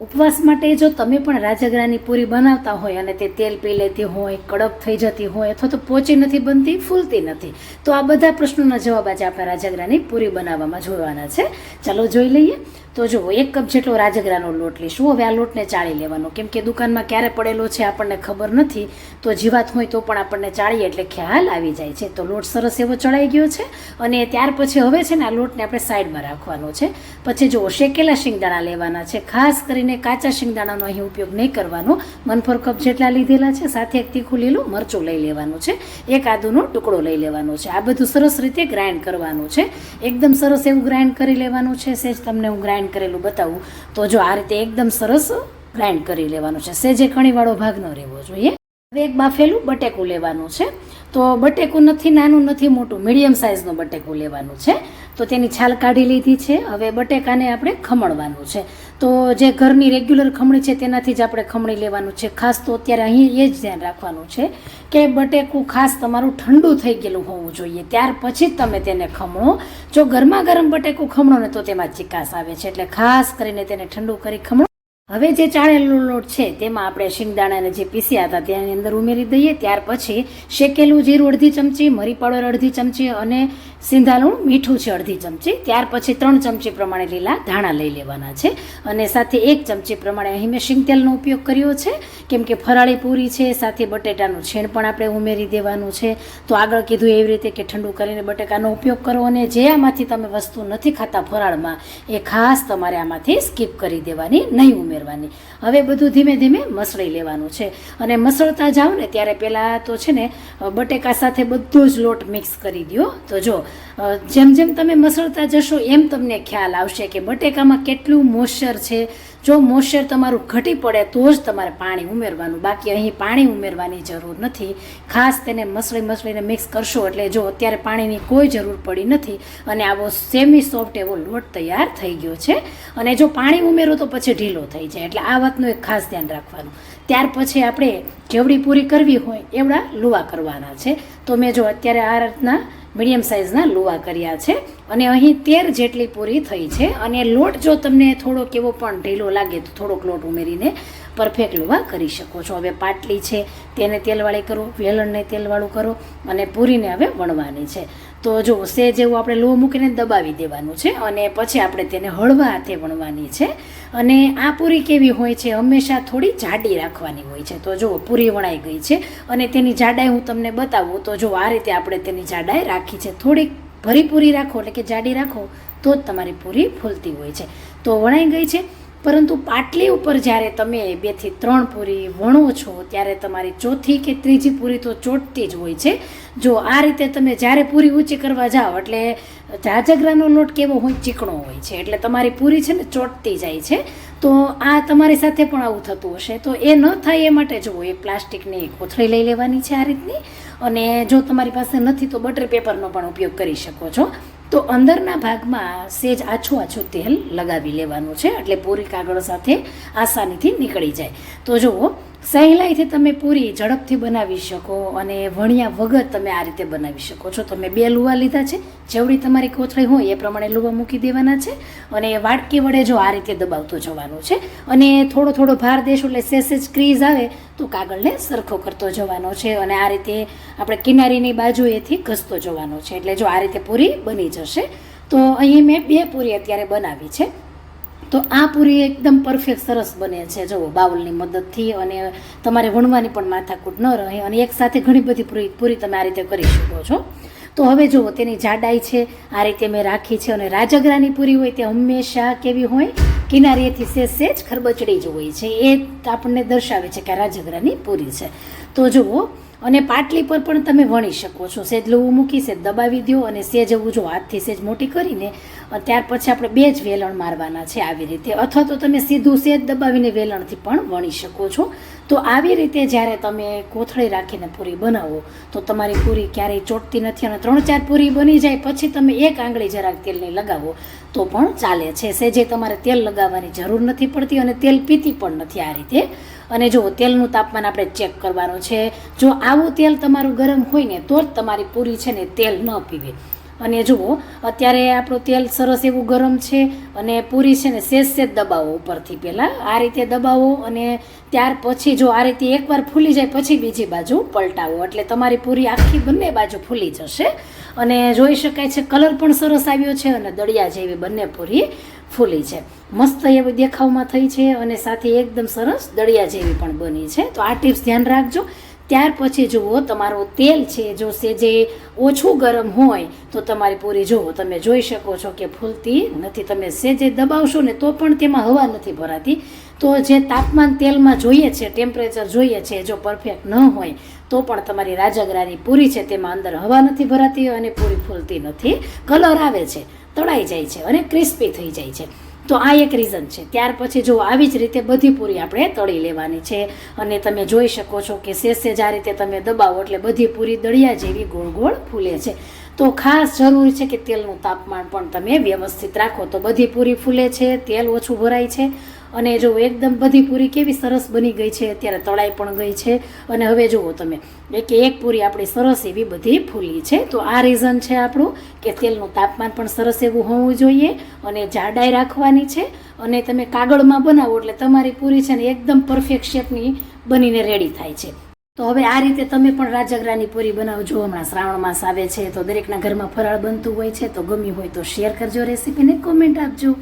ઉપવાસ માટે જો તમે પણ રાજગરાની પૂરી બનાવતા હોય અને તે તેલ પી લેતી હોય, કડક થઈ જતી હોય અથવા તો પોચી નથી બનતી, ફૂલતી નથી, તો આ બધા પ્રશ્નોના જવાબ આજે આપણે રાજગરાની પૂરી બનાવવામાં જોવાના છે. ચાલો જોઈ લઈએ. તો જુઓ, એક કપ જેટલો રાજગરાનો લોટ લઈશું. હવે આ લોટને ચાળી લેવાનો. કેમ કે દુકાનમાં ક્યારે પડેલો છે આપણને ખબર નથી, તો જીવાત હોય તો પણ આપણને ચાળીએ એટલે ખ્યાલ આવી જાય છે. તો લોટ સરસ એવો ચડાઈ ગયો છે અને ત્યાર પછી હવે છે ને આ લોટને આપણે સાઈડમાં રાખવાનો છે. પછી જુઓ, શેકેલા શિંગદાણા લેવાના છે, ખાસ કરીને કાચા શિંગદાણાનો અહીં ઉપયોગ નહીં કરવાનો. મનફોર કપ જેટલા લીધેલા છે, સાથે એક તીખું લીલું મરચું લઈ લેવાનું છે. એક આદુનો ટુકડો લઈ લેવાનો છે. આ બધું સરસ રીતે ગ્રાઇન્ડ કરવાનું છે. એકદમ સરસ એવું ગ્રાઇન્ડ કરી લેવાનું છે. સેજ તમને હું ગ્રાઇન્ડ કરેલું બતાવું. તો જો આ રીતે એકદમ સરસ ગ્રાઇન્ડ કરી લેવાનું છે. સેજે ખણીવાળો ભાગ ન રહેવો જોઈએ. હવે એક બાફેલું બટેકું લેવાનું છે. તો બટેકું નથી, નાનું નથી, મોટું. મીડિયમ સાઇઝનું બટેકું લેવાનું છે. તો તેની છાલ કાઢી લીધી છે. હવે બટેકાને આપણે ખમણવાનું છે. તો જે ઘરની રેગ્યુલર ખમણી છે તેનાથી જ આપણે ખમણી લેવાનું છે. ખાસ તો અત્યારે અહીં એ જ ધ્યાન રાખવાનું છે કે બટેકું ખાસ તમારું ઠંડુ થઈ ગયેલું હોવું જોઈએ. ત્યાર પછી જ તમે તેને ખમણો. જો ગરમા ગરમ બટેકું ખમણો ને તો તેમાં ચિકાસ આવે છે. એટલે ખાસ કરીને તેને ઠંડુ કરી ખમણો. હવે જે ચાળેલો લોટ છે, તેમાં આપણે શિંગદાણાને જે પીસ્યા હતા, તેની અંદર ઉમેરી દઈએ, ત્યાર પછી શેકેલું જીરું અડધી ચમચી, મરી પાવડર અડધી ચમચી અને સિંધાલું મીઠું છે અડધી ચમચી. ત્યાર પછી ત્રણ ચમચી પ્રમાણે લીલા ધાણા લઈ લેવાના છે. અને સાથે એક ચમચી પ્રમાણે અહીં મેં શિંગ તેલનો ઉપયોગ કર્યો છે. કેમ કે ફરાળી પૂરી છે, સાથે બટેટાનું છીણ પણ આપણે ઉમેરી દેવાનું છે. તો આગળ કીધું એવી રીતે કે ઠંડુ કરીને બટેકાનો ઉપયોગ કરો અને જે આમાંથી તમે વસ્તુ નથી ખાતા ફરાળમાં, એ ખાસ તમારે આમાંથી સ્કીપ કરી દેવાની, નહીં ઉમેરવાની. હવે બધું ધીમે ધીમે મસળી લેવાનું છે. અને મસળતા જાઓ ને ત્યારે પહેલાં તો છે ને બટેકા સાથે બધો જ લોટ મિક્સ કરી દો તો જો જેમ જેમ તમે મસળતા જશો એમ તમને ખ્યાલ આવશે કે બટેકામાં કેટલું મોશ્ચર છે. જો મોશ્ચર તમારું ઘટી પડે તો જ તમારે પાણી ઉમેરવાનું. બાકી અહીં પાણી ઉમેરવાની જરૂર નથી. ખાસ તેને મસળી મસળીને મિક્સ કરશો એટલે જો અત્યારે પાણીની કોઈ જરૂર પડી નથી અને આવો સેમી સોફ્ટ એવો લોટ તૈયાર થઈ ગયો છે. અને જો પાણી ઉમેરો તો પછી ઢીલો થઈ જાય. એટલે આ વાતનું એક ખાસ ધ્યાન રાખવાનું. ત્યાર પછી આપણે જેવડી પૂરી કરવી હોય એવડા લુવા કરવાના છે. તો મેં જો અત્યારે આ રીતના મીડિયમ સાઇઝના લુવા કર્યા છે. અને અહીં તેર જેટલી પૂરી થઈ છે. અને લોટ જો તમને થોડોક એવો પણ ઢીલો લાગે તો થોડોક લોટ ઉમેરીને પરફેક્ટ લુવા કરી શકો છો. હવે પાટલી છે, તેને તેલવાળી કરો, વેલણને તેલવાળું કરો અને પૂરીને હવે વણવાની છે. તો જો સે જેવું આપણે લોહ મૂકીને દબાવી દેવાનું છે અને પછી આપણે તેને હળવા હાથે વણવાની છે. અને આ પૂરી કેવી હોય છે, હંમેશા થોડી જાડી રાખવાની હોય છે. તો જો પૂરી વણાઈ ગઈ છે અને તેની જાડાઈ હું તમને બતાવું, તો જો આ રીતે આપણે તેની જાડાઈ રાખી છે. થોડીક ભરી પૂરી રાખો, એટલે કે જાડી રાખો, તો જ તમારી પૂરી ફૂલતી હોય છે. તો વણાઈ ગઈ છે પરંતુ પાટલી ઉપર જ્યારે તમે બેથી ત્રણ પૂરી વણો છો, ત્યારે તમારી ચોથી કે ત્રીજી પૂરી તો ચોટતી જ હોય છે. જો આ રીતે તમે જ્યારે પૂરી ઊંચી કરવા જાઓ, એટલે જાજગરાનો લોટ કેવો હોય, ચીકણો હોય છે. એટલે તમારી પૂરી છે ને ચોટતી જાય છે. તો આ તમારી સાથે પણ આવું થતું હશે. તો એ ન થાય એ માટે જુઓ એક પ્લાસ્ટિકની કોથળી લઈ લેવાની છે આ રીતની. અને જો તમારી પાસે નથી, તો બટર પેપરનો પણ ઉપયોગ કરી શકો છો. તો અંદરના ભાગમાં સેજ આછું આછું તેલ લગાવી લેવાનું છે, એટલે પૂરી કાગળ સાથે આસાનીથી નીકળી જાય. તો જુઓ સહેલાઈથી તમે પૂરી ઝડપથી બનાવી શકો અને વણ્યા વગર તમે આ રીતે બનાવી શકો. છો તમે બે લુવા લીધા છે, જેવડી તમારી કોથળી હોય એ પ્રમાણે લુવા મૂકી દેવાના છે અને વાટકી વડે જો આ રીતે દબાવતું જવાનું છે અને થોડો થોડો ભાર દેશો એટલે સેસેજ ક્રીઝ આવે તો કાગળને સરખો કરતો જવાનો છે અને આ રીતે આપણે કિનારીની બાજુએથી ઘસતો જવાનો છે. એટલે જો આ રીતે પૂરી બની જશે, તો અહીં મેં બે પૂરી અત્યારે બનાવી છે. તો આ પૂરી એકદમ પરફેક્ટ સરસ બને છે. જુઓ બાઉલની મદદથી અને તમારે વણવાની પણ માથાકૂટ ન રહે અને એકસાથે ઘણી બધી પૂરી પૂરી તમે આ રીતે કરી શકો છો. તો હવે જુઓ, તેની જાડાઈ છે, આ રીતે મેં રાખી છે અને રાજગરાની પૂરી હોય તે હંમેશા કેવી હોય કિનારીએથી સેજ સેજ ખરબચડી જ હોય છે. એ આપણને દર્શાવે છે કે રાજગરાની પૂરી છે. તો જુઓ, અને પાટલી પર પણ તમે વણી શકો છો. સેજ લવું મૂકી, સેજ દબાવી દો અને સેજ એવું જો હાથથી સેજ મોટી કરીને ત્યાર પછી આપણે બે જ વેલણ મારવાના છે આવી રીતે. અથવા તો તમે સીધું સેજ દબાવીને વેલણથી પણ વણી શકો છો. તો આવી રીતે જ્યારે તમે કોથળી રાખીને પૂરી બનાવો, તો તમારી પૂરી ક્યારેય ચોટતી નથી અને ત્રણ ચાર પૂરી બની જાય, પછી તમે એક આંગળી જરાક તેલની લગાવો, તો પણ ચાલે છે. સેજે તમારે તેલ લગાવવાની જરૂર નથી પડતી અને તેલ પીતી પણ નથી આ રીતે. અને જો તેલનું તાપમાન આપણે ચેક કરવાનું છે. જો આવું તેલ તમારું ગરમ હોય ને, તો જ તમારી પૂરી છે ને, તેલ ન પીવે. અને જુઓ, અત્યારે આપણું તેલ સરસ એવું ગરમ છે અને પૂરી છે ને સેજ સેજ દબાવો ઉપરથી પહેલાં. આ રીતે દબાવો અને ત્યાર પછી જો આ રીતે એકવાર ફૂલી જાય પછી બીજી બાજુ પલટાવો. એટલે તમારી પૂરી આખી બંને બાજુ ફૂલી જશે. અને જોઈ શકાય છે કલર પણ સરસ આવ્યો છે અને દળિયા જેવી બંને પૂરી ફૂલી છે. મસ્ત એવી દેખાવમાં થઈ છે અને સાથે એકદમ સરસ દળિયા જેવી પણ બની છે. તો આ ટિપ્સ ધ્યાન રાખજો. ત્યાર પછી જુઓ, તમારું તેલ છે, જો સેજે ઓછું ગરમ હોય, તો તમારી પૂરી જુઓ, તમે જોઈ શકો છો કે ફૂલતી નથી. તમે સેજે દબાવશો ને તો પણ તેમાં હવા નથી ભરાતી. તો જે તાપમાન તેલમાં જોઈએ છે, ટેમ્પરેચર જોઈએ છે, જો પરફેક્ટ ન હોય, તો પણ તમારી રાજગરાની પૂરી છે, તેમાં અંદર હવા નથી ભરાતી અને પૂરી ફૂલતી નથી. કલર આવે છે, તળાઈ જાય છે અને ક્રિસ્પી થઈ જાય છે. તો આ એક રીઝન છે. ત્યાર પછી જો આવી જ રીતે બધી પૂરી આપણે તળી લેવાની છે અને તમે જોઈ શકો છો કે શેષે જ આ રીતે તમે દબાવો એટલે બધી પૂરી દળિયા જેવી ગોળ ગોળ ફૂલે છે. તો ખાસ જરૂરી છે કે તેલનું તાપમાન પણ તમે વ્યવસ્થિત રાખો. તો બધી પૂરી ફૂલે છે, તેલ ઓછું ભરાય છે અને જો એકદમ બધી પૂરી કેવી સરસ બની ગઈ છે, અત્યારે તળાઈ પણ ગઈ છે. અને હવે જુઓ તમે, એક એક પૂરી આપણી સરસ એવી બધી ફૂલી છે. તો આ રીઝન છે આપણું કે તેલનું તાપમાન પણ સરસ એવું હોવું જોઈએ અને જાડાઈ રાખવાની છે. અને તમે કાગળમાં બનાવો એટલે તમારી પૂરી છે ને એકદમ પરફેક્ટ શેપની બનીને રેડી થાય છે. તો હવે આ રીતે તમે પણ રાજગરાની પૂરી બનાવજો. હમણાં શ્રાવણ માસ આવે છે, તો દરેકના ઘરમાં ફરાળ બનતું હોય છે, તો ગમી હોય તો શેર કરજો રેસીપીને કોમેન્ટ આપજો.